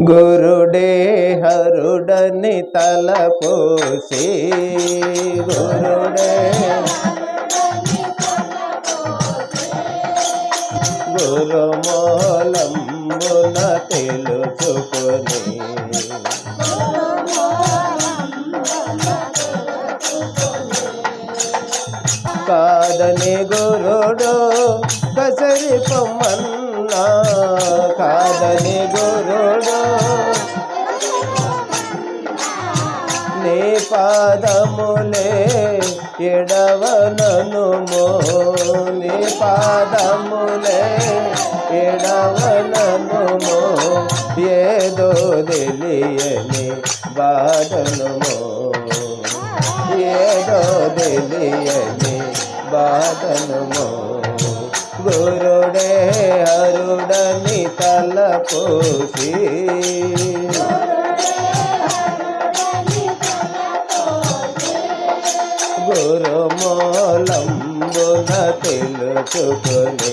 గురుడే హరుడని తలపోసి. గురుడే గురుమూలంబున తెలుసుకొని. కాదని గురుడు కసరి పొమ్మన్నా కాదని గురుడు నీ పాదములే ఎడవననుమో నీ పాదములే ఎడవననుమో ఏదో తెలియని బాధనుమో ఏదో తెలియని బాధనుమో గురుడే అరుడని తలపోసి గురుమూలంబున తెలుసుకొని